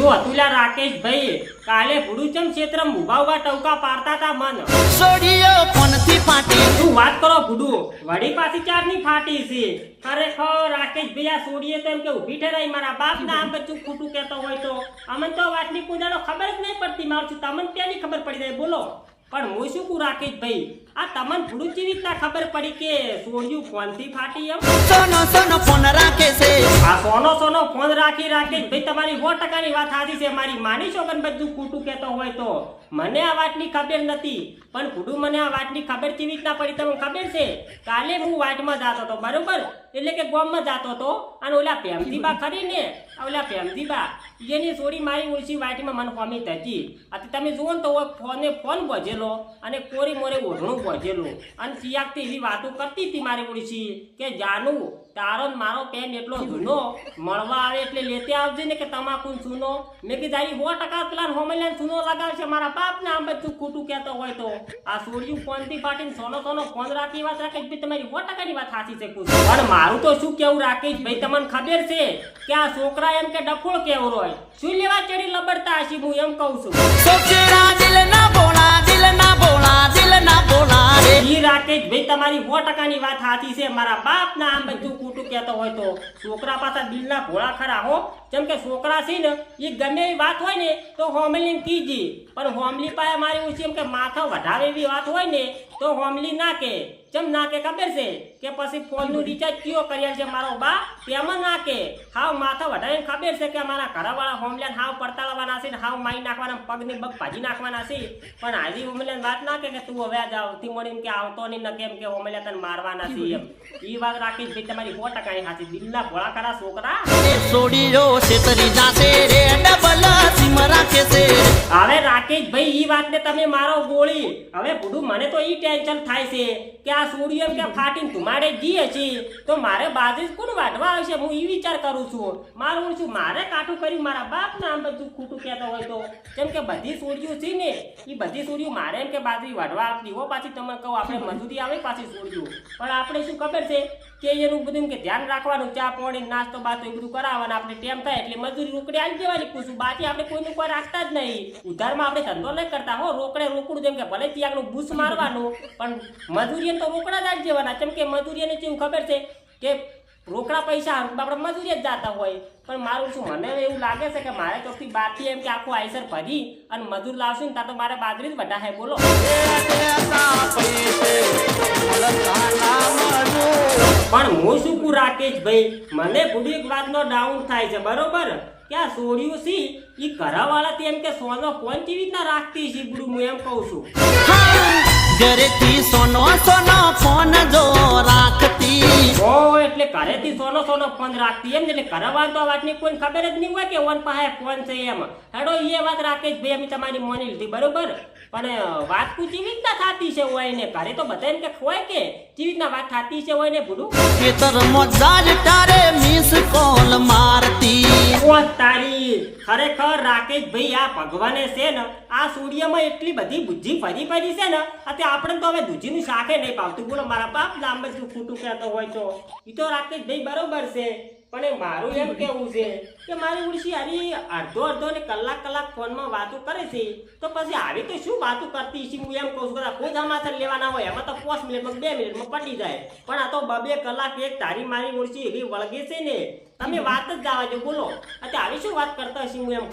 શું અતુલા રાકેશભાઈ કાલે ભુડુચમ ક્ષેત્ર ઊભા ઊભા ટવકા પાડતા હતા મન. સોડિયો ફોનથી ફાટી. તું વાત કરો ભુડુ વડી પાછી ચારની ફાટી છે. ખરેખર રાકેશભાઈ આ સોડીએ તો એમ કે ઊભી ઠેરાઈ મારા બાપ ના આમ બધું ખોટું કહેતો હોય તો. અમને તો વાતની પૂજાનો ખબર જ નહીં પડતી. મારું છું તમને ત્યાંની ખબર પડી જાય? બોલો. પણ હું શું કહું રાકેશભાઈ? આ તમને ભૂડુ રીતના ખબર પડી કે સોડિયું ફોનથી ફાટી એમ? સોનો સોનો ફોન રાખી રાખી ભાઈ તમારી સો ટકાની વાત સાચી છે. મારી માની છો કે બધું ખોટું કહેતો હોય તો. મને આ વાતની ખબર નથી. પણ ભૂડું મને આ વાતની ખબર કેવી રીતના પડી તમને ખબર છે? કાલે હું વાટમાં જતો હતો, બરોબર? એટલે કે ગોમમાં જતો હતો. અને ઓલા પેમજીબા ખરી ને? ઓલા પેમજીબા એની સોડી મારી ઓળશી વાટીમાં મને ફોમી થતી આ તમે જુઓ ને તો ફોને ફોન બોજેલો અને કોરી મોરે ઓઢણું બોજેલું અને ચિયાકથી એવી વાતો કરતી હતી મારી ઓળશી કે જાનું તારો મારો પેન એટલો જૂનો મળવા આવે એટલે લેતે આવજે ને કે તમાકુ ચૂનો મેં કીધું તારી સો ટકા પેલા હોમલિયાન ચૂનો લગાવશે મારા બાપ ને આમ બધું ખોટું કહેતો હોય તો. આ સોડિયું ફોનથી ફાટીને સોનો સોનો ફોન રાખી વાત રાખે ભાઈ તમારી સો ટકાની વાત સાચી છે. પણ મારું તો શું કેવું રાખીશ ભાઈ તમને ખબર છે કે આ છોકરા એમ કે ડફોળ કેવો હોય શું લેવા ચડી લબડતા હશી હું એમ કહું છું. દિલ ના બોલા દિલ ના બોલા દિલ ના બોલા રાકેશ ભાઈ, તમારી સો ટકાની વાત સાચી છે. મારા બાપ ના આમ બધું ખોટું કહેતો હોય તો છોકરા પાછા દિલના ભોળા ખરા, હો? જેમ કે છોકરા છે ને, એ ગમે એવી વાત હોય ને, તો હોમલી કીજી. પણ હોમલી પાસે મારી ઓછી, એમ કે માથા વધારે એવી વાત હોય ને, તો હોમલી ના કે જેમ ના કે ખબર છે કે પછી ફોનનું રિચાર્જ કયો કર્યા છે મારો બા તેમાં ના કે હાવ માથા વધારે ખબર છે કે મારા ઘરવાળા હોમલેન હાવ પડતાળવાના છે ને, હાવ મારી નાખવાના પગની પગ ભાજી નાખવાના છે. પણ હાજી હોમલેન વાત ના કે કે તું હવે આજ આવતી મળી કે આવતો નહીં ન કેમ કે ઓમેલા તને મારવાના છે એમ. ઈ વાત રાખી ભાઈ તમારી સો ટકાની સાચી. દિલના ભોળા કરા છોકરા. છોડી જો છે છેતરી જાતે રે હવે રાકેશ ભાઈ ઈ વાતને તમે મારો ગોળી. હવે બુડું મને તો ઈ ટેન્શન થાય છે કે આ સૂર્ય કે ફાટીને ધુમાડે જીએ છે. તો મારે બાજુ કોણ વાઢવા આવશે? હું ઈ વિચાર કરું છું. મારું છું, મારે કાઠું કર્યું, મારા બાપ નામ બધું ખોટું કહેતો હોય તો. કેમ કે બધી સોડિયું છે ને, ઈ બધી સોડિયું મારે એમ કે બાજરી વાઢવા આપતી હો પાછી તમે કહો, આપણે મજૂરી આવે પાછી સોડિયું પણ આપણે શું ખબર છે? કે એનું બધું કે ધ્યાન રાખવાનું, ચા પાણી, નાસ્તો, બાતો એ બધું કરાવવાનું આપણે ટેમ થાય એટલે મજૂરી રોકડી આવી દેવાની. પૂછું, બાકી આપણે કોઈનું કોઈ રાખતા જ નહીં. ઉધારમાં આપણે ધંધો નહીં કરતા હો. રોકડે રોકડું જેમ કે ભલે ત્યાંનું બૂસ મારવાનું, પણ મજૂરીએ તો રોકડા જ આવી દેવાના. કેમ કે મજૂરીને કેવું ખબર છે કે રોકડા પૈસા આપણે મજૂરી જ જતા હોય. પણ મારું શું મને એવું લાગે છે કે મારે ચોખ્ખી બાકી એમ કે આખું આઈસર ભરી અને મજૂર લાવશું ને ત્યાં તો મારે બાજરી જ બધા હે, બોલો. પણ હું શું કું રાકેશભાઈ મને પૂરી એક વાતનો ડાઉન થાય છે, બરોબર? કે આ સોડિયું સી એ ઘરવાળા તેમ કે સોનો ફોન કેવી રીતના રાખતી છે ગુરુ હું એમ કહું છું. ઘરેથી સોનો સોનો ફોન જો ઘરેથી સોનો સોનો ફોન રાખતી એમ એટલે ઘરવાળા તો વાતની કોઈ ખબર જ નહીં હોય કે ઓન પાસે ફોન છે એમ. હેડો એ વાત રાકેશ ભાઈ અમે તમારી મોની લીધી બરોબર? પણ વાત કુ કેવી રીતના થતી છે હોય ને? ઘરે તો બધા એમ કે ખોય કે? કેવી રીતના વાત થતી છે હોય ને બુડું ખેતરમાં મોજાલ તારે મિસ કોલ મારતી. ઓ તારી ખરેખર રાકેશ ભાઈ આ ભગવાને છે ને આ સૂર્યમાં એટલી બધી બુદ્ધિ ફરી ફરી છે ને, અત્યારે આપણે તો હવે દૂધીનું શાકે નહીં પાવતું બોલો, મારા બાપ લાંબે ખોટું કહેતો હોય તો. એ તો રાકેશભાઈ બરોબર છે. પણ એ મારું એમ કેવું છે કે મારી ઉડશી આવી અડધો અડધો ને કલાક કલાક ફોનમાં વાતો કરે છે તો પછી આવી તો શું વાતો કરતી છે હું એમ કહું છું કોઈ સમાચાર લેવાના હોય એમાં તો પાંચ મિનિટમાં બે મિનિટમાં પટી જાય. પણ આ તો બબે કલાક એક તારી મારી ઉડશી એવી વળગે છે ને તમે વાત જ જવા દો બોલો. અત્યારે આવી શું વાત કરતા હશે હું એમ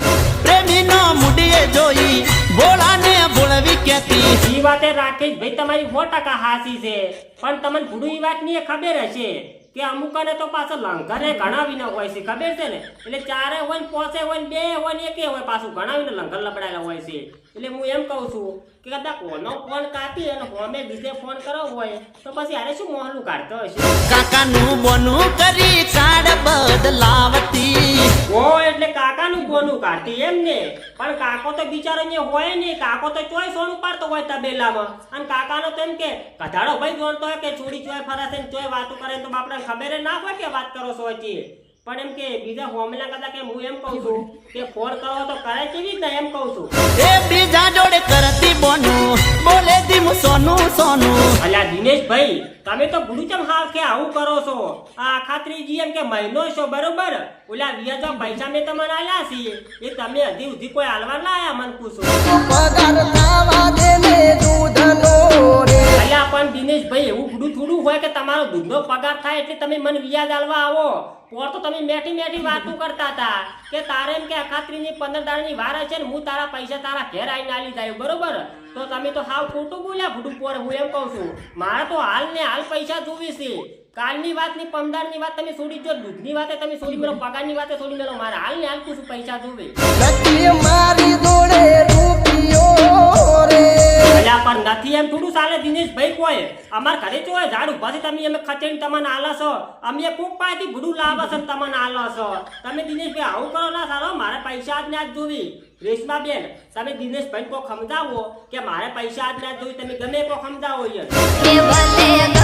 પ્રેમીનો મુડીએ જોઈ ભોળાને ભોળવી કેતી ઈ વાતે રાકેશ ભાઈ તમારી 100% હાસી છે પણ તમને ભૂડું ઈ વાતની ખબર હશે. કે અમુકને તો પાછળ લંઘને ગણાવીને હોય છે, ખબર છે ને? એટલે ચારે હોય ને પોસે હોય ને બે હોય ને એકે હોય પાછું ગણાવીને લંગર લબડાયેલા હોય છે. એટલે હું એમ કહું છું કે કદાચ કોનો ફોન કાપી અને હોમે બીજે ફોન કરો હોય તો પછી આરે શું મોહલું કાઢતો હશે? કાકાનું બોનું કરી કાઢ બદલાવતી. ઓ એટલે કાકાનું બોનું કાઢતી એમ ને. પણ કાકો તો બિચારો ને હોય ને કાકો તો ચોય સોનું પાડતો હોય તબેલામાં. અને કાકાનો તો એમ કે કધાડો ભાઈ જોડતો હોય કે છોડી ચોય ફરાશે ને ચોય વાતો કરે તો બાપડા ખબર ના હોય કે વાત કરો છો હજી. પણ એમ કે બીજા હોમલા કરતા કે હું એમ કહું છું કે ફોન કરો તો કરે કેવી રીતે એમ કહું છું? એ બીજા જોડે કરતી બોનું બોલે ધીમું સોનું સોનું. અલ્યા દિનેશભાઈ તમે તો ભૂલું ચમ હાલ કે આવું કરો છો? આ આખા ત્રીજી એમ કે મહિનો છો બરોબર? ઓલા વ્યાજો પૈસા મેં તમને આલ્યા છીએ. એ તમે હજી સુધી કોઈ હાલવા ના આયા મન પૂછો. પગાર થાય એટલે તમે મને વ્યાજ આલવા આવો. પોર તો તમે મેઠી મેઠી વાતો કરતા હતા કે તારે એમ કે અખાત્રીની પંદર દાડાની વાર છે ને હું તારા પૈસા તારા ઘેર આવીને આલી જાય બરોબર? તો તમે તો હાવ ખોટું બોલ્યા ભૂડું પોર, હું એમ કહું છું. મારે તો હાલ ને હાલ પૈસા જોવી છે. કાલની વાતની પંદરની વાત તમે છોડી, જો દૂધની વાતે તમે છોડી મેળો, પગારની વાતે છોડી મેળો, મારે હાલ ને હાલ પૂછું પૈસા જોવે. મારી અલ્યા પણ નથી એમ, થોડું ચાલે દિનેશભાઈ કોઈ અમાર ઘરે જો ઝાડ ઊભા છે, તમે અમે ખચેડી તમને આલા છો અમે કોક પાસેથી ભૂડું લાવો છો તમને આલા છો તમે દિનેશભાઈ આવું કરો ના સારો, મારે પૈસા જ ના જ જોવી. રેશમા બેન, તમે દિનેશભાઈ કો સમજાવો કે મારે પૈસા જ ના જ જોવી, તમે ગમે કો સમજાવો યાર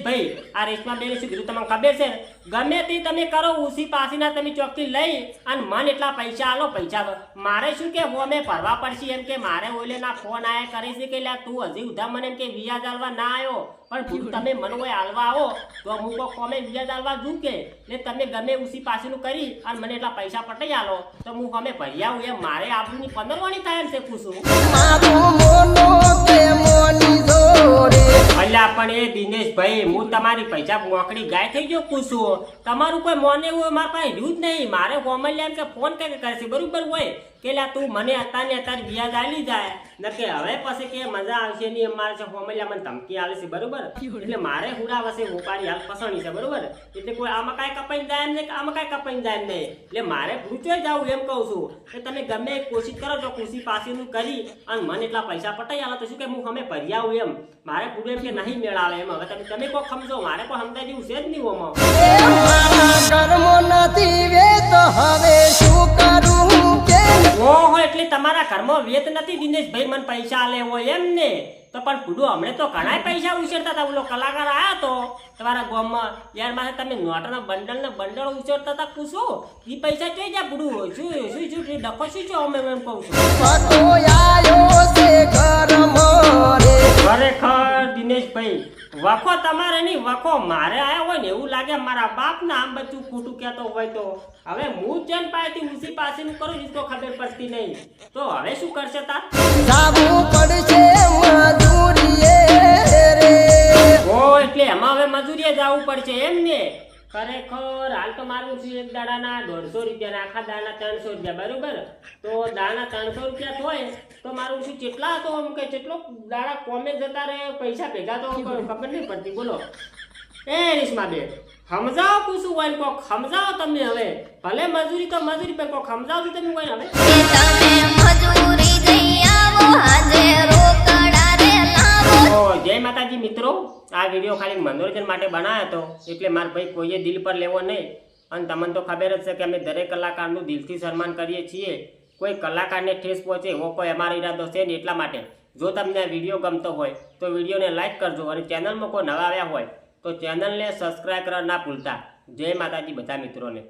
દિનેશભાઈ આ રેશમા બેન શું કીધું? તમને ખબર છે? ગમે તે તમે કરો ઉસી પાસીના તમે ચોકથી લઈ અને મન એટલા પૈસા આલો પૈસા મારે શું કે હું અમે ભરવા પડશે એમ કે મારે ઓલે ના ફોન આયા કરે છે કે લે તું હજી ઉધા મને એમ કે વ્યાજ આલવા ના આવ્યો પણ તમે મને કોઈ આલવા આવો તો હું કોઈ કોમે વ્યાજ આલવા જુ કે? એટલે તમે ગમે ઉસી પાસીનું કરી અને મને એટલા પૈસા પટાઈ આલો. તો હું અમે ભરી આવું એમ. મારે આપણની પંદરવાની થાય એમ છે પૂછું. મારું મોનો કે મોની જોડે. અલ્યા પણ એ દિનેશભાઈ હું તમારી પૈસા મોકડી ગાય થઈ ગયો પૂછું તમારું કોઈ મોને એવું મારા પાસે રહ્યું જ નહીં. મારે કોમલ્યા એમ કે ફોન કઈ કરે છે બરોબર હોય. કે લ્યા તું મને અત્યારે અત્યારે વ્યાજ આલી જાય. ને કે હવે પછી કે મજા આવશે નહીં અમારે છે કોમલ્યા મને ધમકી આવે છે, બરોબર? એટલે મારે હુડા વસે ઉપાડી હાલ પસંદ છે, બરોબર? એટલે કોઈ આમાં કાંઈ કપાઈને જાય એમ નહીં આમાં કાંઈ કપાઈને જાય એમ નહીં. એટલે મારે ભૂચે જાવું એમ કહું છું કે તમે ગમે કોશિશ કરો છો ખુશી પાસેનું કરી અને મને એટલા પૈસા પટાઈ આલો તો શું કે હું અમે ભરી આવું એમ? મારે પૂરું એમ કે નહીં મેળાવે એમ. હવે તમે તમે કોઈ સમજો, મારે કોઈ સમજાય જેવું છે જ નહીં ઓમાં. કર્મો નથી વે તો હવે શું કરું? ઓહો એટલે તમારા ઘરમાં વેત નથી, દિનેશભાઈ મને પૈસા લેવો એમ ને? તો પણ પૂડું હમણે તો ઘણા પૈસા ઉછેરતા હતા, ઓલો કલાકાર આવ્યા તો. તમારા ગામમાં, યાર મારે તમે નોટના બંડલ ને બંડલ ઉછેરતા હતા, પૂછો. એ પૈસા જોઈ જ્યાં પૂડું શું શું શું ડખો શું છો અમે એમ કહું છું. ખરેખર દિનેશભાઈ વખો તમારે નહીં વખો મારે આયા હોય ને એવું લાગે મારા બાપ આમ બધું ખોટું કહેતો હોય તો. હવે હું જેન પાસેથી ઉસી પાસેનું કરું છું તો ખબર પડતી નહીં. તો હવે શું કરશે તા જાવું પડશે મજૂરીએ રે. ઓ એટલે એમાં હવે મજૂરીએ જવું પડશે એમ ને? ખરેખર હાલ તો મારું છે એક દાડાના દોઢસો રૂપિયા ને આખા દાડાના ત્રણસો રૂપિયા બરોબર? તો દાડાના ત્રણસો રૂપિયા થાય તો મારું શું કેટલા તો આમ કે કેટલો દાડા કોમે જતા રહે પૈસા ભેગા તો ખબર નહીં પડતી બોલો. એ રેશમા બેન સમજાવો પૂછું હોય કોક સમજાવો તમે હવે. ભલે મજૂરી તો મજૂરી પણ કોક સમજાવો તમે કોઈ હવે. જય માતાજી મિત્રો. આ વીડિયો ખાલી મનોરંજન માટે બનાવ્યો હતો એટલે મારા ભાઈ કોઈએ દિલ પર લેવો નહીં. અને તમને તો ખબર જ છે કે અમે દરેક કલાકારનું દિલથી સન્માન કરીએ છીએ. કોઈ કલાકારને ઠેસ પહોંચે એવો કોઈ અમારો ઈરાદો છે ને એટલા માટે. જો તમને આ વીડિયો ગમતો હોય, તો વિડીયોને લાઇક કરજો અને ચેનલમાં કોઈ નવા આવ્યા હોય, તો ચેનલને સબસ્ક્રાઈબ કરવા ના ભૂલતા. જય માતાજી બધા મિત્રોને.